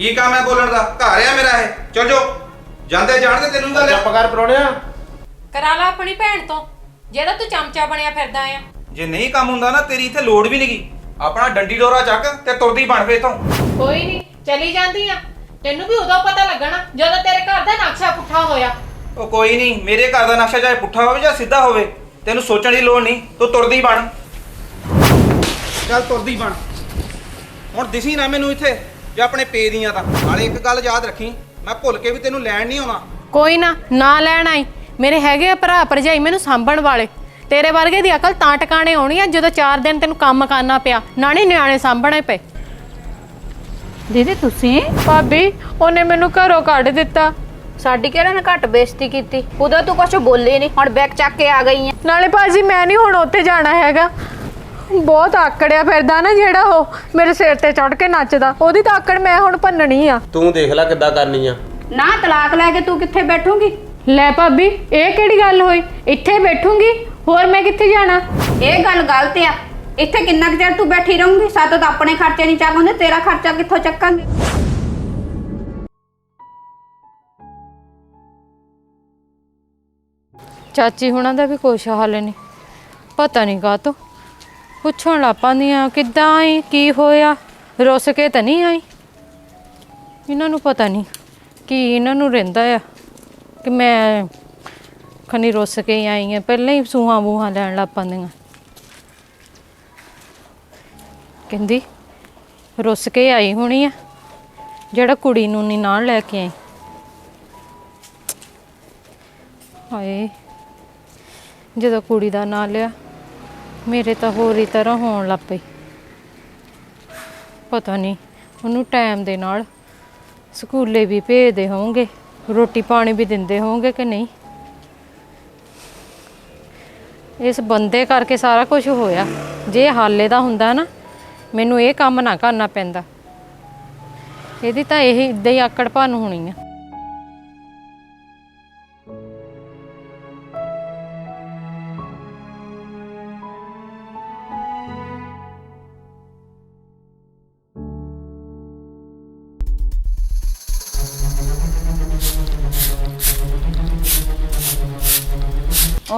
ਕੀ ਕੰਮ ਹੈ ਬੋਲਣ ਦਾ? ਘਰ ਆ ਮੇਰਾ ਇਹ। ਚਲ ਜੋ ਜਾਂਦੇ ਜਾਣਦੇ ਤੈਨੂੰ ਗੱਲ ਚੁੱਪ ਕਰ ਪਰੋਣਿਆ ਕਰਾ ਲਾ ਆਪਣੀ ਭੈਣ ਤੋਂ। ਜਿਹੜਾ ਤੂੰ ਚਮਚਾ ਬਣਿਆ ਫਿਰਦਾ ਆ। ਜੇ ਨਹੀਂ ਕੰਮ ਹੁੰਦਾ ਨਾ ਤੇਰੀ ਇੱਥੇ ਲੋੜ ਵੀ ਨਹੀਂਗੀ ਆਪਣਾ ਡੰਡੀ ਡੋਰਾ ਚੱਕ ਤੇ ਤੁਰਦੀ ਬਣ ਫੇ ਇਥੋਂ। ਕੋਈ ਨਹੀਂ ਚਲੀ ਜਾਂਦੀ ਆ। ਤੈਨੂੰ ਵੀ ਉਦੋਂ ਪਤਾ ਲੱਗਣਾ ਜਦੋਂ ਤੇਰੇ ਘਰ ਦਾ ਨਕਸ਼ਾ ਪੁੱਠਾ ਹੋਇਆ। ਉਹ ਕੋਈ ਨਹੀਂ ਮੇਰੇ ਘਰ ਦਾ ਨਕਸ਼ਾ ਚਾਹੇ ਪੁੱਠਾ ਹੋਵੇ ਜਾਂ ਸਿੱਧਾ ਹੋਵੇ ਤੈਨੂੰ ਸੋਚਣ ਦੀ ਲੋੜ ਨਹੀਂ ਤੂੰ ਤੁਰਦੀ ਬਣ। ਚੱਲ ਤੁਰਦੀ ਬਣ। ਹੁਣ ਦਿਸੀ ਨਾ ਮੈਨੂੰ ਇੱਥੇ। ਜੇ ਆਪਣੇ ਪੇ ਦੀਆਂ ਤਾਂ। ਨਾਲੇ ਇੱਕ ਗੱਲ ਯਾਦ ਰੱਖੀ ਮੈਂ ਭੁੱਲ ਕੇ ਵੀ ਤੈਨੂੰ ਲੈਣ ਨਹੀਂ ਆਉਣਾ। ਕੋਈ ਨਾ ਨਾ ਲੈਣ ਆਈ। ਮੇਰੇ ਹੈਗੇ ਆ ਭਰਾ ਭਰਜਾਈ ਮੈਨੂੰ ਸਾਂਭਣ ਵਾਲੇ। ਤੇਰੇ ਵਰਗੇ ਦੀ ਅਕਲ ਤਾਂ ਟਿਕਾਣੇ ਆਉਣੀ ਆ ਜਦੋਂ 4 ਦਿਨ ਤੈਨੂੰ ਕੰਮ ਕਰਨਾ ਪਿਆ। ਨਾਲੇ ਨਿਆਣੇ ਸਾਂਭਣੇ ਪਏ। ਦੀਦੀ ਤੁਸੀਂ? ਭਾਬੀ ਉਹਨੇ ਮੈਨੂੰ ਘਰੋਂ ਕੱਢ ਦਿੱਤਾ। ਸਾਡੀ ਕਿਹੜਾ ਨੇ ਘੱਟ ਬੇਇੱਜ਼ਤੀ ਕੀਤੀ? ਉਦੋਂ ਤੂੰ ਕੁਝ ਬੋਲੇ ਨਹੀਂ ਹੁਣ ਬੈਗ ਚੱਕ ਕੇ ਆ ਗਈ ਹੈ ਨਾਲੇ ਭਾਜੀ ਮੈਂ ਨਹੀਂ ਹੁਣ ਉੱਥੇ ਜਾਣਾ ਹੈਗਾ। ਬਹੁਤ ਆਕੜਿਆ ਫਿਰਦਾ ਨਾ ਜਿਹੜਾ ਉਹ ਮੇਰੇ ਸਿਰ ਤੇ ਚੜ ਕੇ ਨੱਚਦਾ। ਉਹਦੀ ਤਾਂ ਆਕੜ ਮੈਂ ਹੁਣ ਭੰਨਣੀ ਆ। ਤੂੰ ਦੇਖ ਲੈ ਕਿੱਦਾਂ ਕਰਨੀ ਆ। ਨਾ ਤਲਾਕ ਲੈ ਕੇ ਤੂੰ ਕਿੱਥੇ ਬੈਠੂਗੀ? ਲੈ ਭਾਬੀ ਇਹ ਕਿਹੜੀ ਗੱਲ ਹੋਈ? ਇੱਥੇ ਬੈਠੂੰਗੀ? ਹੋਰ ਮੈਂ ਕਿੱਥੇ ਜਾਣਾ? ਇਹ ਗੱਲ ਗਲਤ ਆ। ਇੱਥੇ ਕਿੰਨਾ ਕੁ ਚਿਰ ਤੂੰ ਬੈਠੀ ਰਹੂੰਗੀ? ਸਾਤੋਂ ਤਾਂ ਆਪਣੇ ਖਰਚੇ ਨਹੀਂ ਚੱਕ ਹੁੰਦੇ ਤੇਰਾ ਖਰਚਾ ਕਿੱਥੋਂ ਚੱਕਾਂਗੇ? ਚਾਚੀ ਹੁਣਾਂ ਦਾ ਵੀ ਕੁਛ ਹਾਲ ਨਹੀਂ ਪਤਾ ਨਹੀਂ ਕਾ ਤੋ ਪੁੱਛਣ ਲੱਪਾਂਦੀਆਂ ਕਿੱਦਾਂ ਆਈ, ਕੀ ਹੋਇਆ? ਰੁੱਸ ਕੇ ਤਾਂ ਨਹੀਂ ਆਈ? ਇਹਨਾਂ ਨੂੰ ਪਤਾ ਨਹੀਂ ਕੀ ਇਹਨਾਂ ਨੂੰ ਰਹਿੰਦਾ ਆ, ਕਿ ਮੈਂ ਖਨੀ ਰੁੱਸ ਕੇ ਹੀ ਆਈ ਆ ਪਹਿਲਾਂ ਹੀ ਸੂਹਾਂ ਬੂਹਾਂ ਲੈਣ ਲੱਪਾਂਦੀਆਂ ਕਹਿੰਦੀ, ਰੁੱਸ ਕੇ ਆਈ ਹੋਣੀ ਆ, ਜਿਹੜਾ ਕੁੜੀ ਨੂੰ ਨਹੀਂ ਨਾਲ ਲੈ ਕੇ ਆਈ। ਹਾਏ, ਜਦੋਂ ਕੁੜੀ ਦਾ ਨਾਂ ਲਿਆ ਮੇਰੇ ਤਾਂ ਹੋਰ ਹੀ ਤਰ੍ਹਾਂ ਹੋਣ ਲੱਗ ਪਈ। ਪਤਾ ਨਹੀਂ, ਉਹਨੂੰ ਟਾਈਮ ਦੇ ਨਾਲ ਸਕੂਲੇ ਵੀ ਭੇਜਦੇ ਹੋਣਗੇ, ਰੋਟੀ ਪਾਣੀ ਵੀ ਦਿੰਦੇ ਹੋਣਗੇ ਕਿ ਨਹੀਂ? ਇਸ ਬੰਦੇ ਕਰਕੇ ਸਾਰਾ ਕੁਝ ਹੋਇਆ। ਜੇ ਹਾਲੇ ਦਾ ਹੁੰਦਾ ਨਾ, ਮੈਨੂੰ ਇਹ ਕੰਮ ਨਾ ਕਰਨਾ ਪੈਂਦਾ। ਇਹਦੀ ਤਾਂ ਇਹ, ਇਦਾਂ ਹੀ ਆਕੜ ਭੰਨ ਹੋਣੀ ਆ।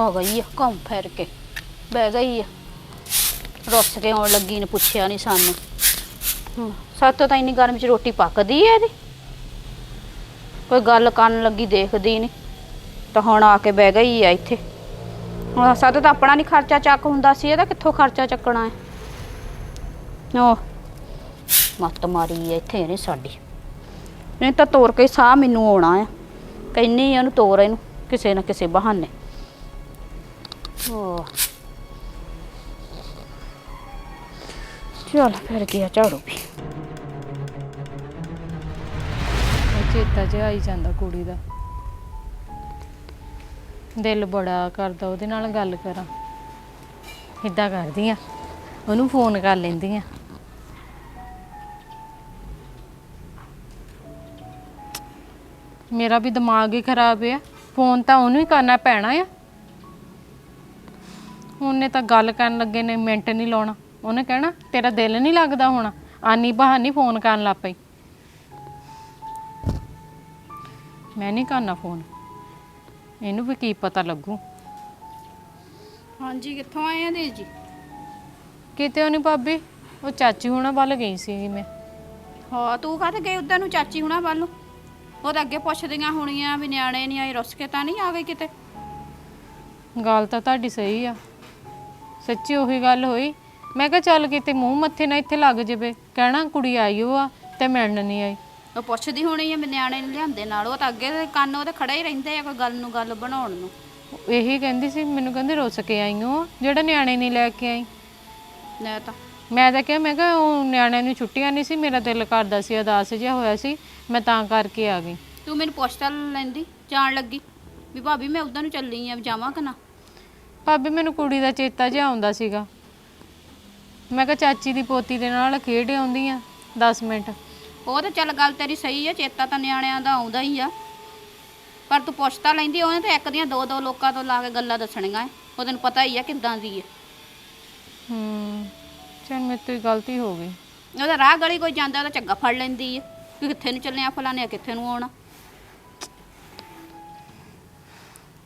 ਆ ਗਈ ਆ ਘੁੰਮ ਫਿਰ ਕੇ। ਬਹਿ ਗਈ ਆ। ਰੁੱਸ ਕੇ ਆਉਣ ਲੱਗੀ ਨੇ ਪੁੱਛਿਆ ਨਹੀਂ ਸਾਨੂੰ। ਹਮ, ਸਾਤੋਂ ਤਾਂ ਇੰਨੀ ਗਰਮੀ ਚ ਰੋਟੀ ਪੱਕਦੀ ਐ ਇਹਦੀ? ਕੋਈ ਗੱਲ ਕਰਨ ਲੱਗੀ ਦੇਖਦੀ ਨਹੀਂ ਤਾਂ ਹੁਣ ਆ ਕੇ ਬਹਿ ਗਈ ਆ ਇੱਥੇ। ਹੁਣ ਸਾਤੋਂ ਤਾਂ ਆਪਣਾ ਨਹੀਂ ਖਰਚਾ ਚੱਕ ਹੁੰਦਾ ਸੀ ਇਹਦਾ ਕਿੱਥੋਂ ਖਰਚਾ ਚੱਕਣਾ ਹੈ ਓ ਮੱਤ ਮਾਰੀ ਆ ਇੱਥੇ ਇਹਨੇ ਸਾਡੀ। ਨਹੀਂ ਤਾਂ ਤੋਰ ਕੇ ਸਾਹ ਮੈਨੂੰ ਆਉਣਾ ਆ। ਕਹਿੰਨੀ ਆ ਉਹਨੂੰ ਤੋਰ ਇਹਨੂੰ ਕਿਸੇ ਨਾ ਕਿਸੇ ਬਹਾਨੇ। ਚੱਲ ਫਿਰ ਗਿਆ ਝਾੜੂ ਵੀ ਉਹ ਚੇਤਾ ਜਿਹਾ ਆਈ ਜਾਂਦਾ ਕੁੜੀ ਦਾ। ਦਿਲ ਬੜਾ ਕਰਦਾ ਉਹਦੇ ਨਾਲ ਗੱਲ ਕਰਾਂ। ਇਦਾਂ ਕਰਦੀ ਆ ਉਹਨੂੰ ਫੋਨ ਕਰ ਲੈਂਦੀ ਆ। ਮੇਰਾ ਵੀ ਦਿਮਾਗ ਹੀ ਖਰਾਬ ਆ ਫੋਨ ਤਾਂ ਉਹਨੂੰ ਹੀ ਕਰਨਾ ਪੈਣਾ ਆ। ਉਹਨੇ ਤਾਂ ਗੱਲ ਕਰਨ ਲੱਗੇ ਨੇ ਮਿੰਟ ਨਹੀਂ ਲਾਉਣਾ। ਉਹਨੇ ਕਹਿਣਾ ਤੇਰਾ ਦਿਲ ਨਹੀਂ ਲੱਗਦਾ ਹੁਣ। ਆਨੀ ਬਹਾਨੀ ਫੋਨ ਕਰਨ ਲੱਗ ਪਈ। ਮੈਂ ਨਹੀਂ ਕਰਨਾ ਫੋਨ। ਇਹਨੂੰ ਵੀ ਕੀ ਪਤਾ ਲੱਗੂ। ਹਾਂਜੀ ਕਿੱਥੋਂ ਆਏ ਆ ਦੇ ਜੀ? ਕਿਤੇ ਉਹ ਨਹੀਂ ਭਾਬੀ। ਉਹ ਚਾਚੀ ਹੁਣਾਂ ਵੱਲ ਗਈ ਸੀ ਮੈਂ। ਹਾਂ ਤੂੰ ਕਾਹਤੇ ਗਈ? ਉਧਰ ਨੂੰ ਚਾਚੀ ਹੁਣਾ ਵੱਲ ਨੂੰ। ਉਹ ਤਾਂ ਅੱਗੇ ਪੁੱਛਦੀਆਂ ਹੋਣੀਆਂ ਵੀ ਨਿਆਣੇ ਨਹੀਂ ਆਏ ਰੁੱਸ ਕੇ ਤਾਂ ਨਹੀਂ ਆ ਗਏ ਕਿਤੇ। ਗੱਲ ਤਾਂ ਤੁਹਾਡੀ ਸਹੀ ਆ। ਸੱਚੀ ਉਹੀ ਗੱਲ ਹੋਈ। ਮੈਂ ਕਿਹਾ ਚੱਲ ਕਿਤੇ ਮੂੰਹ ਮੱਥੇ ਨਾ ਇੱਥੇ ਲੱਗ ਜਵੇ। ਕਹਿਣਾ ਕੁੜੀ ਆਈ ਓ ਆ ਤੇ ਮਿਲਣ ਨਹੀਂ ਆਈ। ਉਹ ਪੁੱਛਦੀ ਹੋਣੀ ਆ ਵੀ ਨਿਆਣੇ ਨੂੰ ਲਿਆਂਦੇ ਨਾਲ। ਉਹ ਤਾਂ ਅੱਗੇ ਦੇ ਕੰਨ ਉਹਦੇ ਖੜੇ ਹੀ ਰਹਿੰਦੇ ਆ ਕੋਈ ਗੱਲ ਨੂੰ ਗੱਲ ਬਣਾਉਣ ਨੂੰ। ਇਹੀ ਕਹਿੰਦੀ ਸੀ ਮੈਨੂੰ ਕਹਿੰਦੀ ਰੁੱਸ ਕੇ ਆਈ ਓ ਜਿਹੜਾ ਨਿਆਣੇ ਨਹੀਂ ਲੈ ਕੇ ਆਈ। ਲੈ ਤਾਂ ਮੈਂ ਤਾਂ ਕਿਹਾ ਮੈਂ ਕਿਹਾ ਉਹ ਨਿਆਣਿਆਂ ਨੂੰ ਛੁੱਟੀਆਂ ਨਹੀਂ ਸੀ ਮੇਰਾ ਦਿਲ ਕਰਦਾ ਸੀ ਉਦਾਸ ਜਿਹਾ ਹੋਇਆ ਸੀ ਮੈਂ ਤਾਂ ਕਰਕੇ ਆ ਗਈ। ਤੂੰ ਮੈਨੂੰ ਪੁੱਛ ਤਾਂ ਲੈਂਦੀ ਜਾਣ ਲੱਗੀ ਵੀ ਭਾਬੀ ਮੈਂ ਉਧਰ ਨੂੰ ਚੱਲੀ ਆ ਜਾਵਾਂ ਕਿ ਨਾ? ਭਾਬੀ ਮੈਨੂੰ ਕੁੜੀ ਦਾ ਚੇਤਾ ਜਿਹਾ ਆਉਂਦਾ ਸੀਗਾ। ਮੈਂ ਕਿਹਾ ਚਾਚੀ ਦੀ ਪੋਤੀ ਦੇ ਨਾਲ ਖੇਡ ਆਉਂਦੀ ਆ 10 ਮਿੰਟ। ਉਹ ਤਾਂ ਚੱਲ ਗੱਲ ਤੇਰੀ ਸਹੀ ਆ ਚੇਤਾ ਤਾਂ ਨਿਆਣਿਆਂ ਦਾ ਆਉਂਦਾ ਹੀ ਆ। ਪਰ ਤੂੰ ਪੁੱਛ ਤਾਂ ਲੈਂਦੀ ਉਹਨੇ ਤਾਂ ਇੱਕ ਦੀਆਂ ਦੋ ਦੋ ਲੋਕਾਂ ਤੋਂ ਲਾ ਕੇ ਗੱਲਾਂ ਦੱਸਣੀਆਂ ਉਹ ਤੈਨੂੰ ਪਤਾ ਹੀ ਆ ਕਿੱਦਾਂ ਦੀ ਐ। ਹੂੰ ਚਲ ਮੇਰੇ ਤੋਂ ਹੀ ਗਲਤੀ ਹੋ ਗਈ। ਉਹਦਾ ਰਾਹ ਗਲੀ ਕੋਈ ਜਾਂਦਾ ਉਹਦਾ ਝੱਗਾ ਫੜ ਲੈਂਦੀ ਐ ਕਿ ਕਿੱਥੇ ਨੂੰ ਚੱਲੇ ਆ ਫਲਾਣੇ ਕਿੱਥੇ ਨੂੰ ਆਉਣਾ।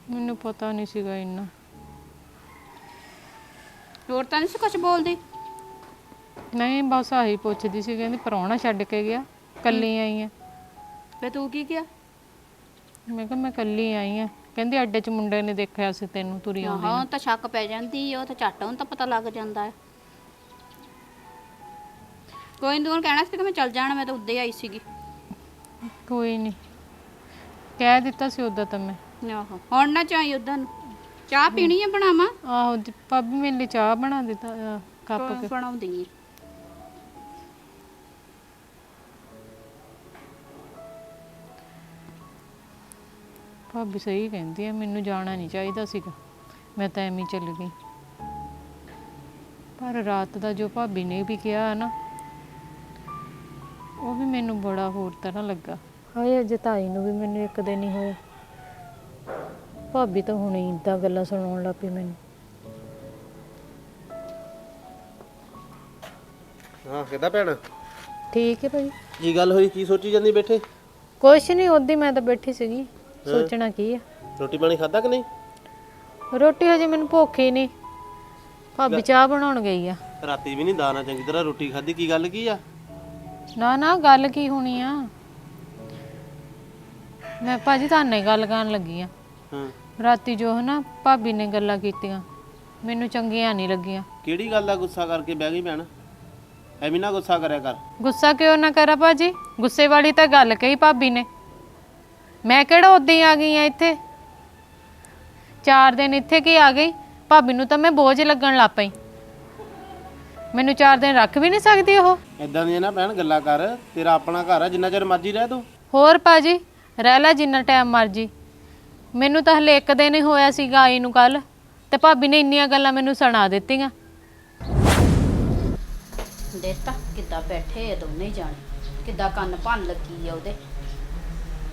ਮੈਨੂੰ ਪਤਾ ਨਹੀਂ ਸੀਗਾ ਇੰਨਾ। ਹੋਰ ਤਾਂ ਨਹੀਂ ਸੀ ਕੁਝ ਬੋਲਦੀ? ਨਹੀਂ ਬਸ ਆਹੀ ਪੁੱਛਦੀ ਸੀ ਕਹਿੰਦੀ ਪਰੌਣਾ ਛੱਡ ਕੇ ਗਿਆ ਕੱਲੀ ਆਈ ਆ। ਫੇ ਤੂੰ ਕੀ ਕਿਹਾ? ਮੈਂ ਕਿਹਾ ਮੈਂ ਕੱਲੀ ਆਈ ਆ। ਕਹਿੰਦੀ ਅੱਡੇ 'ਚ ਮੁੰਡੇ ਨੇ ਦੇਖਿਆ ਸੀ ਤੈਨੂੰ ਤੁਰੀ ਆਉਂਦੀ ਹਾਂ ਤਾਂ ਸ਼ੱਕ ਪੈ ਜਾਂਦੀ ਉਹ ਤਾਂ ਝੱਟ ਉਹਨੂੰ ਤਾਂ ਪਤਾ ਲੱਗ ਜਾਂਦਾ ਹੈ ਕੋਈ ਤੂੰ ਕਹਿਣਾ ਸੀ ਕਿ ਮੈਂ ਚੱਲ ਜਾਣਾ ਮੈਂ ਤਾਂ ਉੱਦੇ ਆਈ ਸੀਗੀ। ਕੋਈ ਨਹੀਂ ਕਹਿ ਦਿੱਤਾ ਸੀ ਉਦੋਂ ਤਾਂ ਮੈਂ। ਆਹੋ ਹੁਣ ਨਾ ਚਾਹੀ ਉਦਾਂ ਨੂੰ। ਚਾਹ ਪੀਣੀ ਹੈ ਬਣਾਵਾਂ? ਆਹੋ ਜੀ, ਭਾਬੀ ਮੇਰੇ ਲਈ ਚਾਹ ਬਣਾ ਦਿੱਤਾ ਅਹ, ਕੱਪ ਕੇ। ਬਣਾਉਂਦੀ ਆ। ਭਾਬੀ ਸਹੀ ਕਹਿੰਦੀ ਆ ਮੈਨੂੰ ਜਾਣਾ ਨਹੀਂ ਚਾਹੀਦਾ ਸੀਗਾ। ਮੈਂ ਤਾਂ ਐਵੇਂ ਹੀ ਚੱਲ ਗਈ। ਪਰ ਰਾਤ ਦਾ ਜੋ ਭਾਬੀ ਨੇ ਵੀ ਕਿਹਾ ਨਾ ਉਹ ਵੀ ਮੈਨੂੰ ਬੜਾ ਹੋਰ ਤਰ੍ਹਾਂ ਲੱਗਾ। ਹਾਏ ਅਜੇ ਤਾਈ ਨੂੰ ਵੀ ਮੈਨੂੰ ਇੱਕ ਦਿਨ ਹੀ ਹੋਇਆ। ਭਾਬੀ ਤਾਂ ਹੁਣੇ ਇਦਾਂ ਗੱਲਾਂ ਸੁਣਾਉਣ ਲੱਗ ਪਈ ਮੈਨੂੰ। ਹਾਂ ਕਿੱਦਾਂ ਭੈਣ? ਠੀਕ ਹੈ ਭਾਈ ਕੀ ਗੱਲ ਹੋਈ? ਕੀ ਸੋਚੀ ਜਾਂਦੀ ਬੈਠੇ? ਕੁਛ ਨਹੀਂ ਉਦੀ ਮੈਂ ਤਾਂ ਬੈਠੀ ਸੀਗੀ। ਸੋਚਣਾ ਕੀ ਆ? ਰੋਟੀ ਪਾਣੀ ਖਾਦਾ ਕਿ ਨਹੀਂ? ਰੋਟੀ ਹਜੇ ਮੈਨੂੰ ਭੁੱਖ ਹੀ ਨਹੀਂ। ਭਾਬੀ ਚਾਹ ਬਣਾਉਣ ਗਈ ਆ। ਰਾਤੀ ਵੀ ਨਹੀਂ ਦਾਣਾ ਚੰਗੀ ਤਰ੍ਹਾਂ ਰੋਟੀ ਖਾਦੀ ਕੀ ਗੱਲ ਕੀ ਆ? ਨਾ ਨਾ ਗੱਲ ਕੀ ਹੋਣੀ ਆ? ਮੈਂ ਭਾਜੀ ਤੁਹਾਨੂੰ ਗੱਲ ਕਰਨ ਲੱਗੀ ਆ। ਹਾਂ। ਰਾਤੀ ਜੋ ਹਨਾ ਭਾਬੀ ਨੇ ਗੱਲਾਂ ਕੀਤੀਆਂ। ਮੈਨੂੰ ਚੰਗੀਆਂ ਨਹੀਂ ਲੱਗੀਆਂ। ਕਿਹੜੀ ਗੱਲ ਦਾ ਗੁੱਸਾ ਕਰਕੇ ਬਹਿ ਗਈ ਭੈਣ? ਐਵੇਂ ਨਾ ਗੁੱਸਾ ਕਰਿਆ ਕਰ। ਗੁੱਸਾ ਕਿਉਂ ਨਾ ਕਰਾਂ ਭਾਜੀ? ਗੁੱਸੇ ਵਾਲੀ ਤਾਂ ਗੱਲ ਕਹੀ ਭਾਬੀ ਨੇ। ਮੈਂ ਕਿਹੜਾ ਉਦਾਂ ਹੀ ਆ ਗਈ ਆ ਇੱਥੇ? ਚਾਰ ਦਿਨ ਇੱਥੇ ਕੀ ਆ ਗਈ? ਭਾਬੀ ਨੂੰ ਤਾਂ ਮੈਂ ਬੋਝ ਲੱਗਣ ਲੱਗ ਪਈ। ਮੈਨੂੰ ਚਾਰ ਦਿਨ ਰੱਖ ਵੀ ਨਹੀਂ ਸਕਦੀ ਉਹ। ਐਦਾਂ ਦੀਆਂ ਨਾ ਭੈਣ ਗੱਲਾਂ ਕਰ ਤੇਰਾ ਆਪਣਾ ਘਰ ਆ ਜਿੰਨਾ ਚਿਰ ਮਰਜ਼ੀ ਰਹਿ ਤੂੰ। ਹੋਰ ਭਾਜੀ ਰਹਿ ਲੈ ਜਿੰਨਾ ਟਾਈਮ ਮਰਜ਼ੀ। ਮੈਨੂੰ ਤਾਂ ਹਲੇ ਇੱਕ ਦਿਨ ਹੀ ਹੋਇਆ ਸੀਗਾ ਆਈ ਨੂੰ ਕੱਲ ਤੇ ਭਾਬੀ ਨੇ ਇੰਨੀਆਂ ਗੱਲਾਂ ਮੈਨੂੰ ਸੁਣਾ ਦਿੱਤੀਆਂ। ਦੇਖਤਾ ਕਿੱਦਾਂ ਬੈਠੇ ਆ ਦੋਨੇ ਜਾਣੇ? ਕਿੱਦਾਂ ਕੰਨ ਭੰਨ ਲੱਗੀ ਆ ਉਹਦੇ?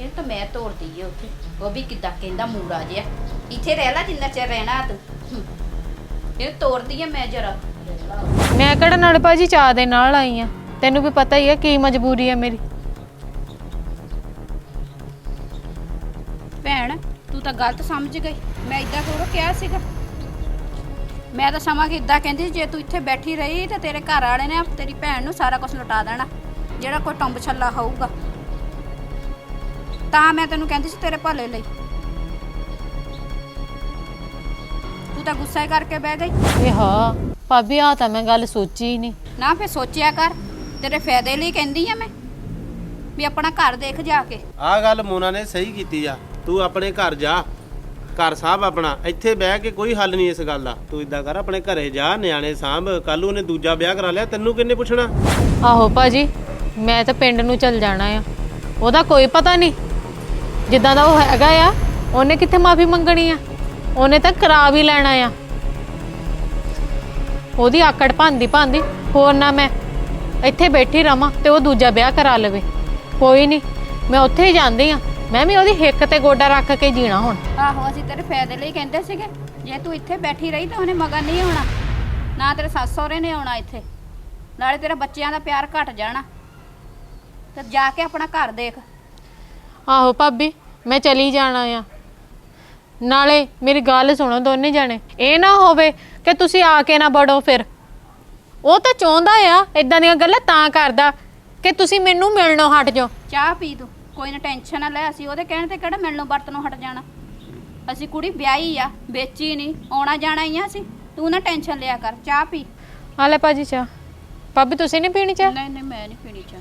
ਇਹ ਤਾਂ ਮੈਂ ਤੋੜਦੀ ਆ ਉੱਥੇ। ਉਹ ਵੀ ਕਿੱਦਾਂ ਕਹਿੰਦਾ ਮੂੜਾ ਜਿਹਾ। ਇੱਥੇ ਰਹਿ ਲੈ ਜਿੰਨਾ ਚਿਰ ਰਹਿਣਾ ਤੂੰ। ਹੂੰ। ਇਹ ਤੋੜਦੀ ਆ ਮੈਂ ਜਰਾ। ਮੈਂ ਕਿਹੜਾ ਨਾਲੇ ਭਾਜੀ ਚਾਹ ਦੇ ਨਾਲ ਆਈ ਆ। ਤੈਨੂੰ ਵੀ ਪਤਾ ਹੀ ਆ ਕੀ ਮਜਬੂਰੀ ਆ ਮੇਰੀ। ਗਲਤ ਸਮਝ ਗਈ। ਮੈਂ ਇਦਾਂ ਥੋੜਾ ਕਿਹਾ ਸੀਗਾ। ਮੈਂ ਤਾਂ ਸਮਾਂ ਕਿ ਇਦਾਂ ਕਹਿੰਦੀ ਸੀ, ਜੇ ਤੂੰ ਇੱਥੇ ਬੈਠੀ ਰਹੀ ਤਾਂ ਤੇਰੇ ਘਰ ਵਾਲੇ ਨੇ ਤੇਰੀ ਭੈਣ ਨੂੰ ਸਾਰਾ ਕੁਝ ਲੁਟਾ ਦੇਣਾ ਜਿਹੜਾ ਕੋਈ ਟੰਬ ਛੱਲਾ ਹੋਊਗਾ। ਤਾਂ ਮੈਂ ਤੈਨੂੰ ਕਹਿੰਦੀ ਸੀ ਤੇਰੇ ਭਲੇ ਲਈ। ਤੂੰ ਤਾਂ ਗੁੱਸਾ ਹੀ ਕਰਕੇ ਬਹਿ ਗਈ। ਇਹ ਹਾਂ ਭਾਬੀ ਆ ਤਾਂ ਮੈਂ ਗੱਲ ਸੋਚੀ ਹੀ ਨਹੀਂ। ਨਾ ਫੇ ਸੋਚਿਆ ਕਰ ਤੇਰੇ ਫਾਇਦੇ ਲਈ ਕਹਿੰਦੀ ਆ ਮੈਂ ਵੀ ਆਪਣਾ ਘਰ ਦੇਖ ਜਾ ਕੇ। ਆਹ ਗੱਲ ਮੋਨਾ ਨੇ ਸਹੀ ਕੀਤੀ ਆ। ਤੂੰ ਆਪਣੇ ਘਰ ਜਾ। ਘਰ ਸਾਹਿਬ ਆਪਣਾ। ਇੱਥੇ ਬਹਿ ਕੇ ਕੋਈ ਹੱਲ ਨਹੀਂ ਇਸ ਗੱਲ ਦਾ। ਤੂੰ ਇਦਾਂ ਕਰ, ਆਪਣੇ ਘਰੇ ਜਾ, ਨਿਆਣੇ ਸਾਂਭ। ਕੱਲ ਉਹਨੇ ਦੂਜਾ ਵਿਆਹ ਕਰਾ ਲਿਆ, ਤੈਨੂੰ ਕਿੰਨੇ ਪੁੱਛਣਾ? ਆਹੋ ਭਾਜੀ, ਮੈਂ ਤਾਂ ਪਿੰਡ ਨੂੰ ਚੱਲ ਜਾਣਾ ਆ। ਉਹਦਾ ਕੋਈ ਪਤਾ ਨਹੀਂ। ਜਿੱਦਾਂ ਦਾ ਉਹ ਹੈਗਾ ਆ, ਉਹਨੇ ਕਿੱਥੇ ਮਾਫੀ ਮੰਗਣੀ ਆ? ਉਹਨੇ ਤਾਂ ਕਰਾ ਵੀ ਲੈਣਾ ਆ। ਉਹਦੀ ਆਕੜ ਭਾਂਦੀ ਭਾਂਦੀ, ਹੋਰ ਨਾ ਮੈਂ। ਇੱਥੇ ਬੈਠੀ ਰਵਾਂ ਤੇ ਉਹ ਦੂਜਾ ਵਿਆਹ ਕਰਾ ਲਵੇ। ਕੋਈ ਨਹੀਂ, ਮੈਂ ਉੱਥੇ ਹੀ ਜਾਂਦੀ ਆ। ਮੈਂ ਵੀ ਉਹਦੀ ਹਿੱਕ ਤੇ ਗੋਡਾ ਰੱਖ ਕੇ ਜੀਣਾ ਹੁਣ। ਆਹੋ ਅਸੀਂ ਤੇਰੇ ਫਾਇਦੇ ਲਈ ਕਹਿੰਦੇ ਸੀਗੇ। ਜੇ ਤੂੰ ਇੱਥੇ ਬੈਠੀ ਰਹੀ ਤਾਂ ਉਹਨੇ ਮਗਰ ਨਹੀਂ ਆਉਣਾ। ਨਾ ਤੇਰੇ ਸੱਸ ਸਹੁਰੇ ਨੇ ਆਉਣਾ ਇੱਥੇ। ਨਾਲੇ ਤੇਰੇ ਬੱਚਿਆਂ ਦਾ ਪਿਆਰ ਘਟ ਜਾਣਾ। ਤੇ ਜਾ ਕੇ ਆਪਣਾ ਘਰ ਦੇਖ। ਆਹੋ ਭਾਬੀ ਮੈਂ ਚਲੀ ਜਾਣਾ ਆ। ਨਾਲੇ ਮੇਰੀ ਗੱਲ ਸੁਣੋ ਦੋਨੇ ਜਾਣੇ। ਇਹ ਨਾ ਹੋਵੇ ਕਿ ਤੁਸੀਂ ਆ ਕੇ ਨਾ ਬੜੋ ਫਿਰ। ਉਹ ਤਾਂ ਚਾਹੁੰਦਾ ਆ ਇਦਾਂ ਦੀਆਂ ਗੱਲਾਂ ਤਾਂ ਕਰਦਾ ਕਿ ਤੁਸੀਂ ਮੈਨੂੰ ਮਿਲਣੋਂ ਹਟ ਜਾਓ। ਚਾਹ ਪੀ ਤੂੰ। ਕੋਈ ਨਾ ਟੈਨਸ਼ਨ ਨਾ ਲੈ ਅਸੀਂ ਉਹਦੇ ਕਹਿਣ ਤੇ ਕਿਹੜਾ ਮਿਲਣੋਂ ਵਰਤਨੋਂ ਹਟ ਜਾਣਾ। ਅਸੀਂ ਕੁੜੀ ਵਿਆਹੀ ਆ ਵੇਚੀ ਨਹੀਂ ਆਉਣਾ ਜਾਣਾ ਹੀ ਆ ਅਸੀਂ। ਤੂੰ ਨਾ ਟੈਨਸ਼ਨ ਲਿਆ ਕਰ ਚਾਹ ਪੀ। ਆ ਲੈ ਭਾਜੀ ਚਾਹ। ਭਾਬੀ ਤੁਸੀਂ ਨਹੀਂ ਪੀਣੀ ਚਾਹ? ਨਹੀਂ ਨਹੀਂ ਮੈਂ ਨਹੀਂ ਪੀਣੀ ਚਾਹ।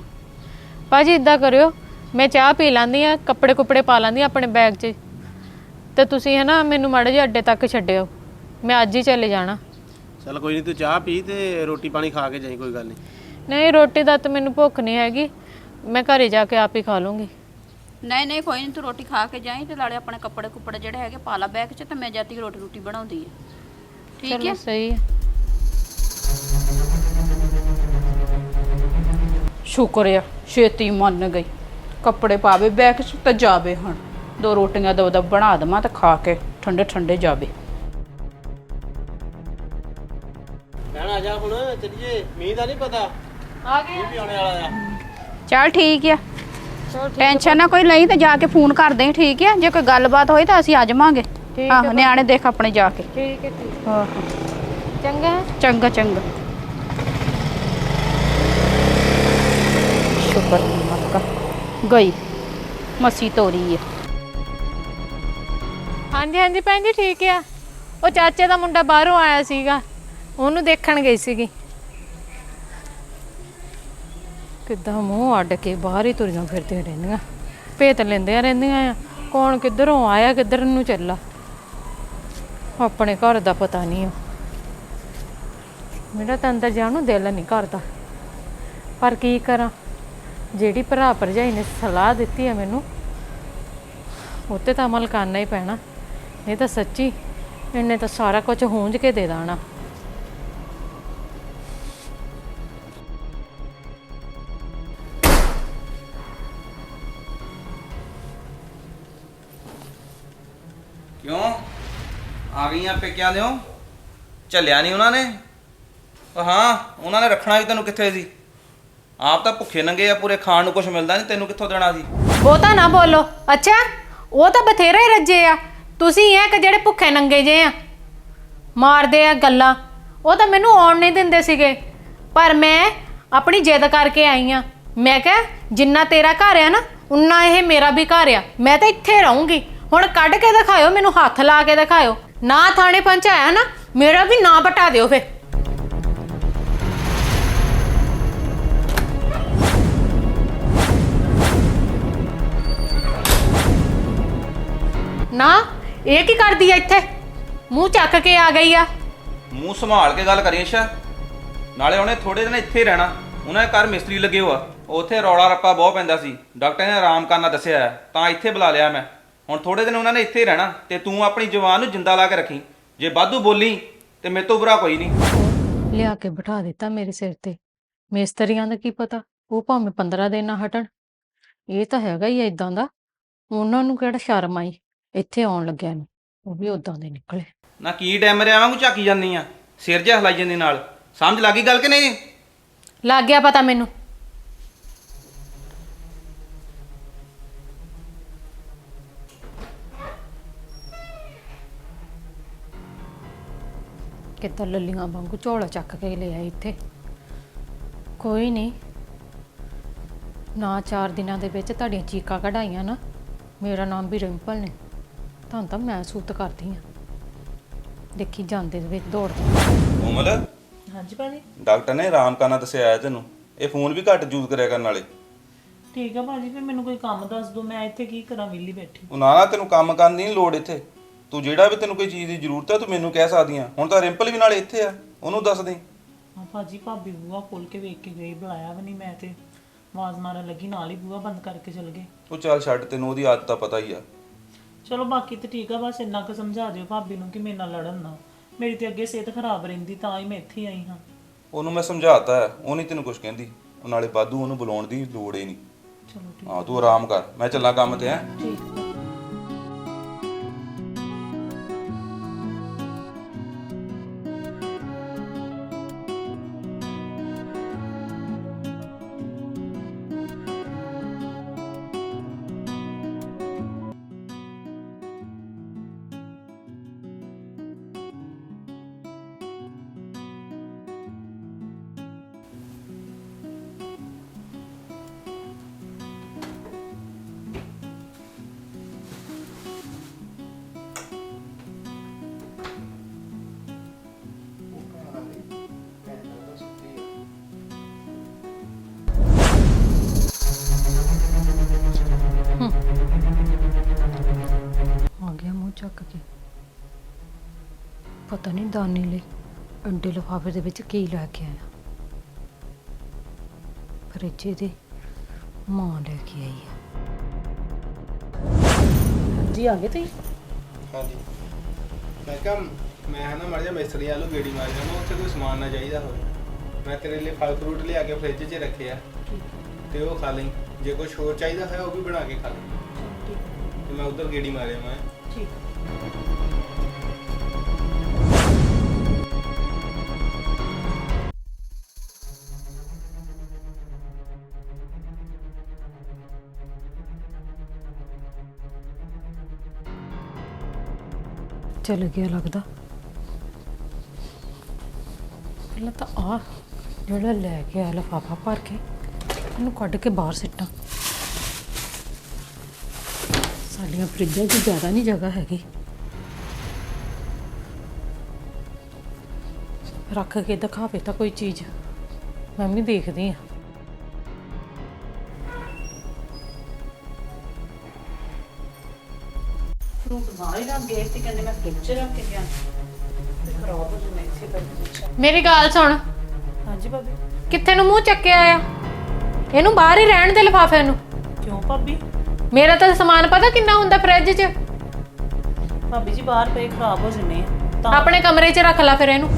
ਭਾਜੀ ਇਦਾਂ ਕਰਿਓ ਮੈਂ ਚਾਹ ਪੀ ਲਾਂਦੀ ਆ ਕੱਪੜੇ ਕੁਪੜੇ ਪਾ ਲਾਂਦੀ ਆਂ ਆਪਣੇ ਬੈਗ 'ਚ। ਤੇ ਤੁਸੀਂ ਹੈ ਨਾ ਮੈਨੂੰ ਮਾੜੇ ਜਿਹੇ ਅੱਡੇ ਤੱਕ ਛੱਡਿਓ। ਮੈਂ ਅੱਜ ਹੀ ਚਲੇ ਜਾਣਾ। ਚੱਲ ਕੋਈ ਨਹੀਂ ਤੂੰ ਚਾਹ ਪੀ ਤੇ ਰੋਟੀ ਪਾਣੀ ਖਾ ਕੇ ਜਾਈ ਕੋਈ ਗੱਲ ਨਹੀਂ ਨਹੀਂ ਰੋਟੀ ਦਾ ਤਾਂ ਮੈਨੂੰ ਭੁੱਖ ਨਹੀਂ ਹੈਗੀ। ਮੈਂ ਘਰੇ ਜਾ ਕੇ ਆਪ ਹੀ ਖਾ ਲੂੰਗੀ। ਨਹੀਂ ਨਹੀਂ ਕੋਈ ਨਹੀਂ ਤੂੰ ਰੋਟੀ ਖਾ ਕੇ ਜਾਈਂ ਤੇ ਨਾਲੇ ਆਪਣੇ ਕੱਪੜੇ ਕੁੱਪੜੇ ਜਿਹੜੇ ਹੈਗੇ ਪਾ ਲਾ ਬੈਗ 'ਚ ਤੇ ਮੈਂ ਜਾਤੀ ਰੋਟੀ ਰੋਟੀ ਬਣਾਉਂਦੀ ਆ। ਠੀਕ ਚਲੋ ਹੈ ਸਹੀ ਹੈ ਸ਼ੁਕਰ ਆ ਛੇਤੀ ਮੰਨ ਗਈ। ਕੱਪੜੇ ਪਾਵੇ ਬੈਗ 'ਚ ਤੇ ਜਾਵੇ ਹੁਣ। ਦੋ ਰੋਟੀਆਂ ਦੋ ਦੋ ਬਣਾ ਦਵਾਂ ਤੇ ਖਾ ਕੇ ਠੰਡੇ ਠੰਡੇ ਜਾਵੇ। ਭੈਣ ਆ ਜਾ ਹੁਣ ਚੱਲੀਏ। ਮੀਂਹ ਦਾ ਨਹੀਂ ਪਤਾ। ਆ ਗਏ ਵੀ ਆਉਣੇ ਵਾਲਾ ਆ। ਚਲ ਠੀਕ ਆ। ਟੈਨਸ਼ਨ ਨਾ ਕੋਈ ਲਈ ਤੇ ਜਾ ਕੇ ਫੋਨ ਕਰ ਦੇ ਠੀਕ ਹੈ ਜੇ ਕੋਈ ਗੱਲਬਾਤ ਹੋਈ ਤਾਂ ਅਸੀਂ ਆ ਜਾਵਾਂਗੇ। ਠੀਕ ਆਹ ਹੈ। ਨਿਆਣੇ ਦੇਖ ਆਪਣੇ ਜਾ ਕੇ। ਠੀਕ ਹੈ ਠੀਕ ਆਹੋ। ਚੰਗਾ। ਚੰਗਾ ਚੰਗਾ। ਸ਼ੁਕਰ ਮੱਕਾ। ਗਈ। ਮਸੀ ਤੋਰੀ ਹੈ ਹਾਂਜੀ ਹਾਂਜੀ ਭੈਣ ਜੀ ਠੀਕ ਆ। ਉਹ ਚਾਚੇ ਦਾ ਮੁੰਡਾ ਬਾਹਰੋਂ ਆਇਆ ਸੀਗਾ। ਉਹਨੂੰ ਦੇਖਣ ਗਈ ਸੀਗੀ। ਕਿੱਦਾਂ ਮੂੰਹ ਅੱਡ ਕੇ ਬਾਹਰ ਹੀ ਤੁਰੀਆਂ ਫਿਰਦੀਆਂ ਰਹਿੰਦੀਆਂ। ਭੇਤ ਲੈਂਦੀਆਂ ਰਹਿੰਦੀਆਂ ਆ। ਕੌਣ ਕਿੱਧਰੋਂ ਆਇਆ, ਕਿੱਧਰ ਨੂੰ ਚੱਲਾ? ਆਪਣੇ ਘਰ ਦਾ ਪਤਾ ਨਹੀਂ ਆ। ਮੇਰਾ ਤਾਂ ਅੰਦਰ ਜਾਣ ਨੂੰ ਦਿਲ ਨਹੀਂ ਕਰਦਾ। ਪਰ ਕੀ ਕਰਾਂ? ਜਿਹੜੀ ਭਰਾ ਭਰਜਾਈ ਨੇ ਸਲਾਹ ਦਿੱਤੀ ਹੈ ਮੈਨੂੰ, ਉੱਤੇ ਤਾਂ ਅਮਲ ਕਰਨਾ ਹੀ ਪੈਣਾ। ਨਹੀਂ ਤਾਂ ਸੱਚੀ, ਇਹਨੇ ਤਾਂ ਸਾਰਾ ਕੁਝ ਹੂੰਝ ਕੇ ਦੇ ਦੇਣਾ। ਆ ਪੇਕਿਆਂ ਦਿਓ ਝੱਲਿਆ ਨਹੀਂ ਉਹਨਾਂ ਨੇ। ਉਹ ਹਾਂ, ਉਹਨਾਂ ਨੇ ਰੱਖਣਾ ਵੀ ਤੈਨੂੰ ਕਿੱਥੇ ਸੀ? ਆਪ ਤਾਂ ਭੁੱਖੇ ਨੰਗੇ ਆ, ਪੂਰੇ ਖਾਣ ਨੂੰ ਕੁਝ ਮਿਲਦਾ ਨਹੀਂ, ਤੈਨੂੰ ਕਿੱਥੋਂ ਦੇਣਾ ਸੀ? ਉਹ ਨਾ ਬੋਲੋ। ਅੱਛਾ, ਉਹ ਤਾਂ ਬਥੇਰੇ ਹੀ ਰੱਜੇ ਆ। ਤੁਸੀਂ ਇਹ ਕਿ ਜਿਹੜੇ ਭੁੱਖੇ ਨੰਗੇ ਜੇ ਆ? ਮਾਰਦੇ ਆ ਗੱਲਾਂ। ਉਹ ਤਾਂ ਮੈਨੂੰ ਆਉਣ ਨਹੀਂ ਦਿੰਦੇ ਸੀਗੇ। ਪਰ ਮੈਂ ਆਪਣੀ ਜਿੱਦ ਕਰਕੇ ਆਈ ਆ। ਮੈਂ ਕਿਹਾ, ਜਿੰਨਾ ਤੇਰਾ ਘਰ ਆ ਨਾ, ਉਨਾ ਇਹ ਮੇਰਾ ਵੀ ਘਰ ਆ। ਮੈਂ ਤਾਂ ਇੱਥੇ ਰਹੂੰਗੀ। ਹੁਣ ਕੱਢ ਕੇ ਦਿਖਾਇਓ, ਮੈਨੂੰ ਹੱਥ ਲਾ ਕੇ ਦਿਖਾਇਓ। ਨਾ ਥਾਣੇ ਪਹੁੰਚਾਇਆ ਨਾ ਮੇਰਾ ਵੀ ਨਾਂ ਬਟਾ ਦਿਓ ਫੇ ਨਾ ਇਹ ਕੀ ਕਰਦੀ ਆ ਇੱਥੇ? ਮੂੰਹ ਚੱਕ ਕੇ ਆ ਗਈ ਆ। ਮੂੰਹ ਸੰਭਾਲ ਕੇ ਗੱਲ ਕਰੀ ਅੱਛਾ। ਨਾਲੇ ਉਹਨੇ ਥੋੜੇ ਦਿਨ ਇੱਥੇ ਹੀ ਰਹਿਣਾ। ਉਹਨਾਂ ਦੇ ਘਰ ਮਿਸਤਰੀ ਲੱਗੇ ਹੋਆ। ਉੱਥੇ ਰੌਲਾ ਰੱਪਾ ਬਹੁਤ ਪੈਂਦਾ ਸੀ। ਡਾਕਟਰ ਨੇ ਆਰਾਮ ਕਰਨਾ ਦੱਸਿਆ ਹੈ, ਤਾਂ ਇੱਥੇ ਬੁਲਾ ਲਿਆ ਮੈਂ। ਹੁਣ ਥੋੜੇ ਦਿਨ ਉਹਨਾਂ ਨੇ ਇੱਥੇ ਹੀ ਰਹਿਣਾ ਤੇ ਤੂੰ ਆਪਣੀ ਜਵਾਨ ਨੂੰ ਜਿੰਦਾ ਲਾ ਕੇ ਰੱਖੀ। ਜੇ ਵਾਧੂ ਬੋਲੀ ਤੇ ਮੇਰੇ ਤੋਂ ਬੁਰਾ ਕੋਈ ਨਹੀਂ। ਲਿਆ ਕੇ ਬਿਠਾ ਦਿੱਤਾ ਮੇਰੇ ਸਿਰ ਤੇ। ਮਿਸਤਰੀਆਂ ਦਾ ਕੀ ਪਤਾ? ਉਹ ਭਾਵੇਂ 15 ਦਿਨ ਨਾ ਹਟਣ। ਇਹ ਤਾਂ ਹੈਗਾ ਹੀ ਇਦਾਂ ਦਾ। ਉਹਨਾਂ ਨੂੰ ਕਿਹੜਾ ਸ਼ਰਮ ਆਈ? ਇੱਥੇ ਆਉਣ ਲੱਗਿਆ ਨੂੰ। ਉਹ ਵੀ ਉਦਾਂ ਦੇ ਨਿਕਲੇ। ਨਾ ਕੀ ਟਾਈਮ ਰਿਆ ਵਾਂਗੂ ਝਾਕੀ ਜਾਂਦੀ ਆ? ਸਿਰ ਜਿਹਾ ਹਲਾਈ ਜਾਂਦੀ ਨਾਲ। ਸਮਝ ਲੱਗੀ ਗੱਲ ਕਿ ਨਹੀਂ? ਲੱਗ ਗਿਆ ਪਤਾ ਮੈਨੂੰ। ਕਿੱਦਾਂ ਲੱਲੀਆਂ ਵਾਂਗੂ ਝੋਲਾ ਚੱਕ ਕੇ ਲਿਆ ਇੱਥੇ। ਕੋਈ ਨਹੀਂ। ਨਾ ਚਾਰ ਦਿਨਾਂ ਦੇ ਵਿੱਚ ਤੁਹਾਡੀਆਂ ਚੀਕਾਂ ਕਢਾਈਆਂ ਨਾ ਮੇਰਾ ਨਾਮ ਵੀ ਰਿੰਪਲ ਨੇ। ਤੁਹਾਨੂੰ ਤਾਂ ਮੈਂ ਸੂਤ ਕਰਦੀ ਆ ਦੇਖੀ ਜਾਂਦੇ ਦੇ ਵਿੱਚ ਦੌੜ ਕੋਮਲ? ਹਾਂਜੀ ਭਾਜੀ। ਡਾਕਟਰ ਨੇ ਆਰਾਮ ਕਰਨਾ ਦੱਸਿਆ ਹੈ ਤੈਨੂੰ। ਇਹ ਫੋਨ ਵੀ ਘੱਟ ਯੂਜ਼ ਕਰਿਆ ਕਰਨ ਵਾਲੇ। ਠੀਕ ਆ ਭਾਜੀ ਫਿਰ ਮੈਨੂੰ ਕੋਈ ਕੰਮ ਦੱਸ ਦਿਓ ਮੈਂ ਇੱਥੇ ਕੀ ਕਰਾਂ ਵਿਹਲੀ ਬੈਠੀ। ਉਹ ਨਾ ਨਾ ਤੈਨੂੰ ਕੰਮ ਕਰਨ ਦੀ ਨਹੀਂ ਲੋੜ ਇੱਥੇ। ਤੂੰ ਜਿਹੜਾ ਵੀ ਤੈਨੂੰ ਕੋਈ ਚੀਜ਼ ਦੀ ਜ਼ਰੂਰਤ ਹੈ ਤੂੰ ਮੈਨੂੰ ਕਹਿ ਸਕਦੀ ਆ। ਹੁਣ ਤਾਂ ਰਿੰਪਲ ਵੀ ਨਾਲੇ ਇੱਥੇ ਆ ਉਹਨੂੰ ਦੱਸ ਦੇ। ਹਾਂ ਭਾਜੀ ਭਾਬੀ ਬੂਆ ਖੋਲ ਕੇ ਵੇਖ ਕੇ ਗਈ ਬੁਲਾਇਆ ਵੀ ਨਹੀਂ ਮੈਂ ਤੇ। ਆਵਾਜ਼ ਮਾਰਨ ਲੱਗੀ ਨਾਲ ਹੀ ਬੂਆ ਬੰਦ ਕਰਕੇ ਚਲ ਗਏ। ਉਹ ਚੱਲ ਛੱਡ ਤੈਨੂੰ ਉਹਦੀ ਆਦਤ ਤਾਂ ਪਤਾ ਹੀ ਆ। ਚਲੋ ਬਾਕੀ ਤੇ ਠੀਕ ਆ ਬਸ ਇੰਨਾ ਕੁ ਸਮਝਾ ਦਿਓ ਭਾਬੀ ਨੂੰ ਕਿ ਮੇਰੇ ਨਾਲ ਲੜਨ ਨਾ। ਮੇਰੀ ਤੇ ਅੱਗੇ ਸਿਹਤ ਖਰਾਬ ਰਹਿੰਦੀ ਤਾਂ ਹੀ ਮੈਂ ਇੱਥੇ ਆਈ ਹਾਂ। ਉਹਨੂੰ ਮੈਂ ਸਮਝਾਤਾ ਹੈ ਉਹ ਨਹੀਂ ਤੈਨੂੰ ਕੁਝ ਕਹਿੰਦੀ। ਉਹ ਨਾਲੇ ਬਾਦੂ ਉਹਨੂੰ ਬੁਲਾਉਣ ਦੀ ਲੋੜ ਹੀ ਨਹੀਂ। ਚਲੋ ਠੀਕ ਹਾਂ ਤੂੰ ਆਰਾਮ ਕਰ ਮੈਂ ਚੱਲਾਂ ਕੰਮ ਤੇ ਹੈ। ਠੀਕ। ਪਤਾ ਨਹੀਂ ਦਾਨੀ ਲਈ ਅੰਡੇ ਲਿਫਾਫੇ ਦੇ ਵਿੱਚ ਕੀ ਲੈ ਕੇ ਆਇਆ। ਫਰਿੱਜੇ ਦੇ ਮਾਂ ਲੈ ਕੇ ਆਈ ਹੈ ਜੀ ਆ ਗਏ ਤੁਸੀਂ? ਹਾਂਜੀ। ਮੈਂ ਕਿਹਾ ਮੈਂ ਹੈ ਨਾ ਮੜ ਜਾ ਮਿਸਤਰੀ ਆਲੂ ਗੇੜੀ ਮਾਰ ਜਾਣਾ ਉੱਥੇ ਕੋਈ ਸਮਾਨ ਨਾ ਚਾਹੀਦਾ ਹੋਵੇ। ਮੈਂ ਤੇਰੇ ਲਈ ਫਲ ਫਰੂਟ ਲਿਆ ਕੇ ਫ੍ਰਿਜ 'ਚ ਰੱਖਿਆ ਤੇ ਉਹ ਖਾ ਲਈ। ਜੇ ਕੁਝ ਹੋਰ ਚਾਹੀਦਾ ਹੋਇਆ ਉਹ ਵੀ ਬਣਾ ਕੇ ਖਾ ਲਈ। ਤੇ ਮੈਂ ਉਧਰ ਗੇੜੀ ਮਾਰਿਆ ਮੈਂ। ਠੀਕ ਚਲ ਗਿਆ ਲੱਗਦਾ। ਪਹਿਲਾਂ ਤਾਂ ਆ ਜਿਹੜਾ ਲੈ ਕੇ ਆਇਆ ਲਫਾਫਾ ਭਰ ਕੇ ਇਹਨੂੰ ਕੱਢ ਕੇ ਬਾਹਰ ਸਿੱਟਾਂ। ਸਾਡੀਆਂ ਫਰਿੱਜਾਂ 'ਚ ਜ਼ਿਆਦਾ ਨਹੀਂ ਜਗ੍ਹਾ ਹੈਗੀ। ਰੱਖ ਕੇ ਦਿਖਾਵੇ ਤਾਂ ਕੋਈ ਚੀਜ਼। ਮੈਂ ਵੀ ਦੇਖਦੀ ਆ ਤੇ ਕਹਿੰਦੇ ਮੈਂ ਰੱਖ ਕੇ ਗਿਆ ਖਰਾਬ ਹੋ ਮੇਰੀ ਗੱਲ ਸੁਣ। ਹਾਂਜੀ ਭਾਬੀ। ਕਿੱਥੇ ਨੂੰ ਮੂੰਹ ਚੱਕਿਆ ਆ? ਇਹਨੂੰ ਬਾਹਰ ਹੀ ਰਹਿਣ ਦੇ ਲਿਫਾਫੇ ਨੂੰ। ਕਿਉਂ ਭਾਬੀ? ਮੇਰਾ ਤਾਂ ਸਮਾਨ ਪਤਾ ਕਿੰਨਾ ਹੁੰਦਾ ਫ੍ਰਿਜ 'ਚ? ਭਾਬੀ ਜੀ ਬਾਹਰ ਪਏ ਖਰਾਬ ਹੋ ਜਨੇ ਤਾਂ ਆਪਣੇ ਕਮਰੇ 'ਚ ਰੱਖ ਲੈ ਫਿਰ ਇਹਨੂੰ।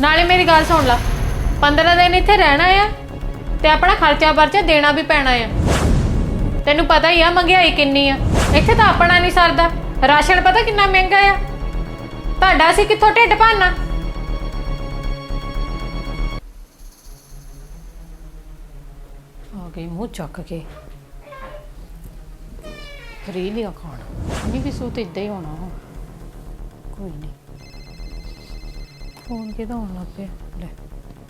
ਨਾਲੇ ਮੇਰੀ ਗੱਲ ਸੁਣ ਲੈ। 15 ਦਿਨ ਇੱਥੇ ਰਹਿਣਾ ਆ ਤੇ ਆਪਣਾ ਖਰਚਾ ਵਰਚਾ ਦੇਣਾ ਵੀ ਪੈਣਾ ਆ। ਤੈਨੂੰ ਪਤਾ ਹੀ ਆ ਮਹਿੰਗਾਈ ਕਿੰਨੀ ਆ। ਇੱਥੇ ਤਾਂ ਆਪਣਾ ਨਹੀਂ ਸਰਦਾ। ਰਾਸ਼ਨ ਪਤਾ ਕਿੰਨਾ ਮਹਿੰਗਾ ਆ? ਤੁਹਾਡਾ ਸੀ ਕਿੱਥੋਂ ਢਿੱਡ ਭਰਨਾ? ਆ ਗਈ ਮੂੰਹ ਚੱਕ ਕੇ। ਫਰੀ ਲਿਆ ਖਾਣਾ। ਨਹੀਂ ਵੀ ਸੂਤ ਇਦਾਂ ਹੀ ਹੋਣਾ ਹੁਣ ਕੋਈ ਨਹੀਂ ਫੋਨ ਕਿਹਦਾ ਆਉਣ ਲੱਗ ਪਿਆ? ਲੈ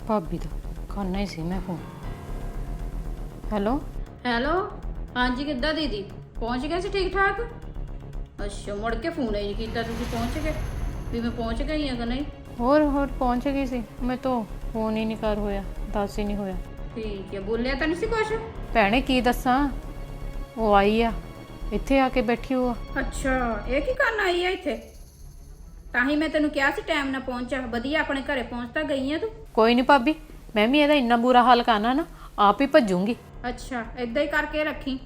ਭਾਬੀ ਦਾ। ਕਰਨਾ ਹੀ ਸੀ ਮੈਂ ਫੋਨ। ਹੈਲੋ? ਹੈਲੋ? ਹਾਂਜੀ ਕਿੱਦਾਂ ਦੀਦੀ? ਪਹੁੰਚ ਗਏ ਸੀ ਠੀਕ ਠਾਕ ਅੱਛਾ ਮੁੜ ਕੇ ਫੋਨ ਹੀ ਨਹੀਂ ਕੀਤਾ ਤੁਸੀਂ ਪਹੁੰਚ ਗਏ? ਵੀ ਮੈਂ ਪਹੁੰਚ ਗਈ ਹਾਂ ਕਿ ਨਹੀਂ? ਹੋਰ ਹੋਰ ਪਹੁੰਚ ਗਈ ਸੀ। ਮੈਂ ਤਾਂ ਫੋਨ ਹੀ ਨਹੀਂ ਕਰ ਹੋਇਆ ਦੱਸ ਹੀ ਨਹੀਂ ਹੋਇਆ। ਠੀਕ ਹੈ ਬੋਲਿਆ ਤਾਂ ਨਹੀਂ ਸੀ ਕੁਛ? ਭੈਣੇ ਕੀ ਦੱਸਾਂ? ਉਹ ਆਈ ਆ। ਇੱਥੇ ਆ ਕੇ ਬੈਠੀ ਹੋਆ ਅੱਛਾ ਇਹ ਕੀ ਕਰਨ ਆਈ ਆ ਇੱਥੇ? ਤਾਂ ਹੀ ਮੈਂ ਤੈਨੂੰ ਕਿਹਾ ਸੀ ਟਾਈਮ ਨਾਲ ਪਹੁੰਚਾ ਵਧੀਆ ਆਪਣੇ ਘਰੇ ਪਹੁੰਚ ਤਾਂ ਗਈ ਆ ਤੂੰ? ਕੋਈ ਨਹੀਂ ਭਾਬੀ ਮੈਂ ਵੀ ਇਹਦਾ ਇੰਨਾ ਬੁਰਾ ਹਾਲ ਕਰਨਾ ਨਾ ਆਪ ਹੀ ਭੱਜੂਗੀ। ਅੱਛਾ ਏਦਾਂ ਹੀ ਕਰਕੇ ਰੱਖੀ।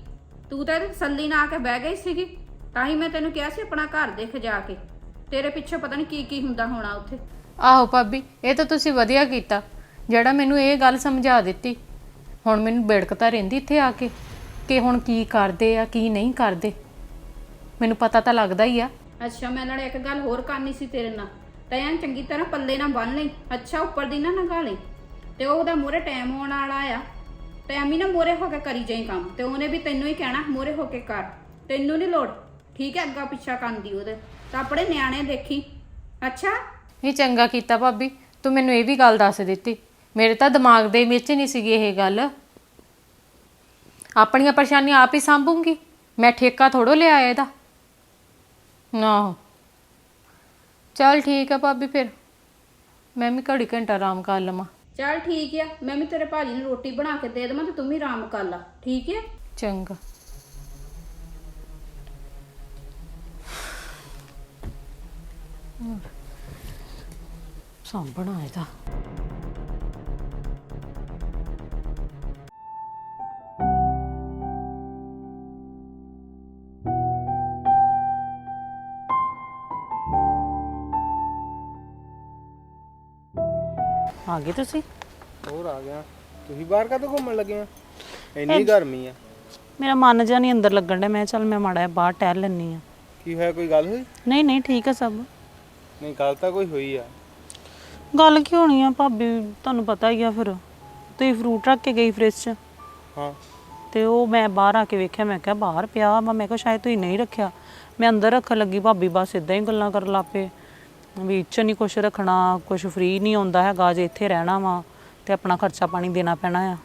ਤੂੰ ਤਾਂ ਇਹਦੀ ਤਸੱਲੀ ਨਾਲ ਆ ਕੇ ਬਹਿ ਗਈ ਸੀਗੀ ਤਾਂ ਹੀ ਮੈਂ ਤੈਨੂੰ ਕਿਹਾ ਸੀ ਆਪਣਾ ਘਰ ਦੇਖ ਜਾ ਕੇ। ਤੇਰੇ ਪਿੱਛੇ ਪਤਾ ਨਹੀਂ ਕੀ ਕੀ ਹੁੰਦਾ ਹੋਣਾ ਉੱਥੇ। ਆਹੋ ਭਾਬੀ ਇਹ ਤਾਂ ਤੁਸੀਂ ਵਧੀਆ ਕੀਤਾ। ਜਿਹੜਾ ਮੈਨੂੰ ਇਹ ਗੱਲ ਸਮਝਾ ਦਿੱਤੀ ਹੁਣ ਮੈਨੂੰ ਬਿੜਕਤਾ ਰਹਿੰਦੀ ਇੱਥੇ ਆ ਕੇ ਕਿ ਹੁਣ ਕੀ ਕਰਦੇ ਆ ਕੀ ਨਹੀਂ ਕਰਦੇ। ਮੈਨੂੰ ਪਤਾ ਤਾਂ ਲੱਗਦਾ ਹੀ ਆ। ਅੱਛਾ ਮੈਂ ਨਾਲੇ ਇੱਕ ਗੱਲ ਹੋਰ ਕਰਨੀ ਸੀ ਤੇਰੇ ਨਾਲ। ਤੈਨੂੰ ਚੰਗੀ ਤਰ੍ਹਾਂ ਪੱਲੇ ਨਾਲ ਬੰਨ ਲਈ। ਅੱਛਾ ਉੱਪਰ ਦੀ ਨਾ ਨਗਾ ਲਈ। ਤੇ ਉਹਦਾ ਮੋਰੇ ਟਾਈਮ ਆਉਣ ਵਾਲਾ ਆ। ਤੇ ਹੀ ਨਾ ਮੋਰੇ ਹੋ ਕੇ ਕਰੀ ਜਾਈ ਕੰਮ, ਤੇ ਉਹਨੇ ਵੀ ਤੈਨੂੰ ਹੀ ਕਹਿਣਾ, ਮੋਰੇ ਹੋ ਕੇ ਕਰ। ਤੈਨੂੰ ਨਹੀਂ ਲੋੜ। ਠੀਕ ਹੈ, ਅੱਗਾ ਪਿੱਛਾ ਕਰਨ ਦੀ ਉਹਦੇ। ਤਾਂ ਆਪਣੇ ਨਿਆਣੇ ਦੇਖੀ। ਅੱਛਾ? ਇਹ ਚੰਗਾ ਕੀਤਾ ਭਾਬੀ, ਤੂੰ ਮੈਨੂੰ ਇਹ ਵੀ ਗੱਲ ਦੱਸ ਦਿੱਤੀ। ਮੇਰੇ ਤਾਂ ਦਿਮਾਗ ਦੇ ਵਿੱਚ ਨਹੀਂ ਸੀਗੀ ਇਹ ਗੱਲ। ਆਪਣੀਆਂ ਪਰੇਸ਼ਾਨੀਆਂ ਆਪ ਹੀ ਸੰਭੂੰਗੀ। ਮੈਂ ਠੇਕਾ ਥੋੜੋ ਲਿਆ ਇਹਦਾ। ਨਾ ਚਲ ਠੀਕ ਆ ਭਾਬੀ ਫਿਰ। ਮੈਂ ਵੀ ਘੜੀ ਘੰਟਾ ਆਰਾਮ ਕਰ ਲਵਾਂ। ਚੱਲ ਠੀਕ ਆ, ਮੈਂ ਵੀ ਤੇਰੇ ਭਾਜੀ ਨੂੰ ਰੋਟੀ ਬਣਾ ਕੇ ਦੇ ਦੇਵਾਂ ਤੇ ਤੂੰ ਵੀ ਆਰਾਮ ਕਰ ਲਾ, ਠੀਕ ਹੈ ਚੰਗਾ। ਸਾਂਭਣਾ ਇਹਦਾ। ਆ ਗਏ ਤੁਸੀਂ? ਹੋਰ ਆ ਗਿਆ। ਤੁਸੀਂ ਬਾਹਰ ਕਦੋਂ ਘੁੰਮਣ ਲੱਗੇ ਆ ਇੰਨੀ ਗਰਮੀ ਆ। ਮੇਰਾ ਮਨ ਜਿਹਾ ਨਹੀਂ ਅੰਦਰ ਲੱਗਣ ਡਿਆ। ਮੈਂ ਚੱਲ ਮੈਂ ਮਾੜਾ ਜਿਹਾ ਬਾਹਰ ਟਹਿਲ ਲੈਣੀ ਆ ਕੀ ਹੋਇਆ? ਕੋਈ ਗੱਲ ਹੋਈ? ਨਹੀਂ ਨਹੀਂ ਠੀਕ ਆ ਸਭ। ਨਹੀਂ ਗੱਲ ਤਾਂ ਕੋਈ ਹੋਈ ਆ। ਗੱਲ ਕੀ ਹੋਣੀ ਆ? ਭਾਬੀ ਤੁਹਾਨੂੰ ਪਤਾ ਹੀ ਆ ਫਿਰ। ਤੁਸੀਂ ਫਰੂਟ ਰੱਖ ਕੇ ਗਈ ਫ੍ਰਿਜ 'ਚ। ਹਾਂ। ਤੇ ਉਹ ਮੈਂ ਬਾਹਰ ਆ ਕੇ ਵੇਖਿਆ। ਮੈਂ ਕਿਹਾ ਬਾਹਰ ਪਿਆ ਵਾ। ਮੈਂ ਕਿਹਾ ਸ਼ਾਇਦ ਤੁਸੀਂ ਨਹੀਂ ਰੱਖਿਆ। ਮੈਂ ਅੰਦਰ ਰੱਖਣ ਲੱਗੀ। ਭਾਬੀ ਬਸ ਇਦਾਂ ਹੀ ਗੱਲਾਂ ਕਰਨ ਲੱਪੇ ਵੀ ਇੱਚ ਨਹੀਂ ਕੁਝ ਰੱਖਣਾ ਕੁਝ ਫ੍ਰੀ ਨਹੀਂ ਆਉਂਦਾ ਹੈਗਾ ਜੇ ਇੱਥੇ ਰਹਿਣਾ ਵਾ ਤੇ ਆਪਣਾ ਖਰਚਾ ਪਾਣੀ ਦੇਣਾ ਪੈਣਾ ਆ।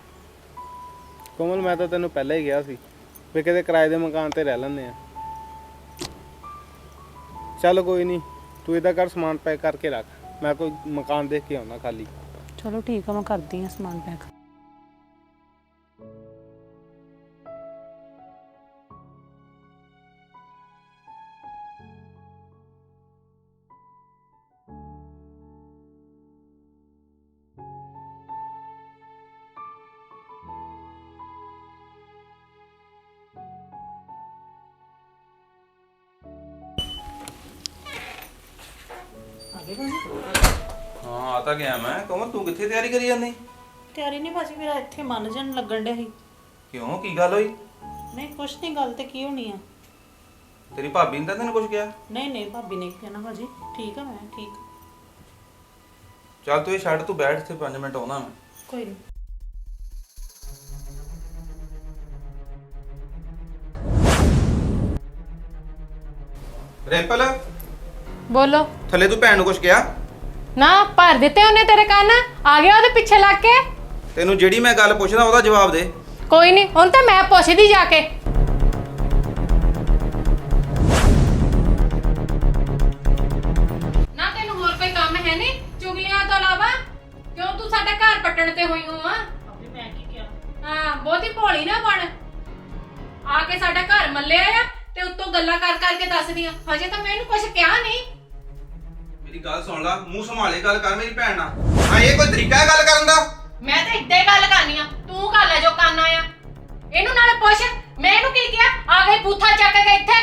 ਕੋਮਲ ਮੈਂ ਤਾਂ ਤੈਨੂੰ ਪਹਿਲਾਂ ਹੀ ਕਿਹਾ ਸੀ ਵੀ ਕਿਤੇ ਕਿਰਾਏ ਦੇ ਮਕਾਨ ਤੇ ਰਹਿ ਲੈਂਦੇ ਆ। ਚੱਲ ਕੋਈ ਨਹੀਂ ਤੂੰ ਇਹਦਾ ਕਰ ਸਮਾਨ ਪੈਕ ਕਰਕੇ ਰੱਖ ਮੈਂ ਕੋਈ ਮਕਾਨ ਦੇਖ ਕੇ ਆਉਣਾ ਖਾਲੀ। ਚਲੋ ਠੀਕ ਆ ਮੈਂ ਕਰਦੀ ਆ ਸਮਾਨ ਪੈਕ ਹਾਂ ਆ ਤਾਂ ਗਿਆ ਮੈਂ। ਕਮਰ ਤੂੰ ਕਿੱਥੇ ਤਿਆਰੀ ਕਰੀ ਜਾਂਦੀ? ਤਿਆਰੀ ਨਹੀਂ ਭਾਜੀ ਮੇਰਾ ਇੱਥੇ ਮਨ ਜਨ ਲੱਗਣ ਡਿਆ ਸੀ। ਕਿਉਂ? ਕੀ ਗੱਲ ਹੋਈ? ਨਹੀਂ ਕੁਛ ਨਹੀਂ ਗੱਲ ਤੇ ਕੀ ਹੋਣੀ ਆ। ਤੇਰੀ ਭਾਬੀ ਨੇ ਤਾਂ ਤੈਨੂੰ ਕੁਝ ਕਿਹਾ? ਨਹੀਂ ਨਹੀਂ ਭਾਬੀ ਨੇ ਕਹਿਣਾ ਭਾਜੀ। ਠੀਕ ਆ ਮੈਂ ਠੀਕ। ਚੱਲ ਤੂੰ ਇਹ ਛੱਡ ਤੂੰ ਬੈਠ ਇੱਥੇ 5 ਮਿੰਟ ਆਉਣਾ ਮੈਂ। ਕੋਈ ਨਹੀਂ ਰਿੰਪਲ? ਬੋਲੋ। ਥੱਲੇ ਤੂੰ ਭੈਣ ਨੂੰ ਕੁਝ ਕਿਹਾ? ਨਾ ਭਰ ਦਿੱਤੇ ਉਹਨੇ ਤੇਰੇ ਕੰਨ? ਆ ਗਿਆ ਉਹਦੇ ਪਿੱਛੇ ਲੱਗ ਕੇ? ਤੈਨੂੰ ਜਿਹੜੀ ਮੈਂ ਗੱਲ ਪੁੱਛਦਾ ਉਹਦਾ ਜਵਾਬ ਦੇ। ਕੋਈ ਨਹੀਂ ਹੁਣ ਤਾਂ ਮੈਂ ਪੁੱਛਦੀ ਜਾ ਕੇ। ਨਾ ਤੈਨੂੰ ਹੋਰ ਕੋਈ ਕੰਮ ਹੈ ਨਹੀਂ? ਚੁਗਲੀਆਂ ਤੋਂ ਇਲਾਵਾ? ਕਿਉਂ ਤੂੰ ਸਾਡਾ ਘਰ ਪੱਟਣ ਤੇ ਹੋਈ ਹੋ? ਆ ਅਭੀ ਮੈਂ ਕੀ ਕਿਹਾ? ਹਾਂ ਬਹੁਤੀ ਭੋਲੀ ਨਾ ਬਣ। ਆ ਕੇ ਸਾਡਾ ਘਰ ਮੱਲਿਆ ਆ ਤੇ ਉੱਤੋਂ ਗੱਲਾਂ ਕਰ ਕਰਕੇ ਦੱਸਦੀਆਂ ਹਜੇ ਤਾਂ ਮੈਂ ਇਹਨੂੰ ਕੁਝ ਕਿਹਾ ਨਹੀਂ। ਗੱਲ ਸੁਣ ਲੈ, ਮੂੰਹ ਸੰਭਾਲੇ ਗੱਲ ਕਰ ਮੇਰੀ ਭੈਣ ਨਾਲ। ਹਾਂ, ਇਹ ਕੋਈ ਤਰੀਕਾ ਹੈ ਗੱਲ ਕਰਨ ਦਾ? ਮੈਂ ਤਾਂ ਇੱਦਾਂ ਹੀ ਗੱਲ ਕਰਨੀ ਆ। ਤੂੰ ਕਰ ਲੈ ਜੋ ਕਰਨਾ ਆ ਇਹਨੂੰ ਨਾਲ ਪੁੱਛ, ਮੈਂ ਇਹਨੂੰ ਕੀ ਕਿਹਾ? ਆ ਗਈ ਬੂਥਾ ਚੱਕ ਕੇ ਇੱਥੇ।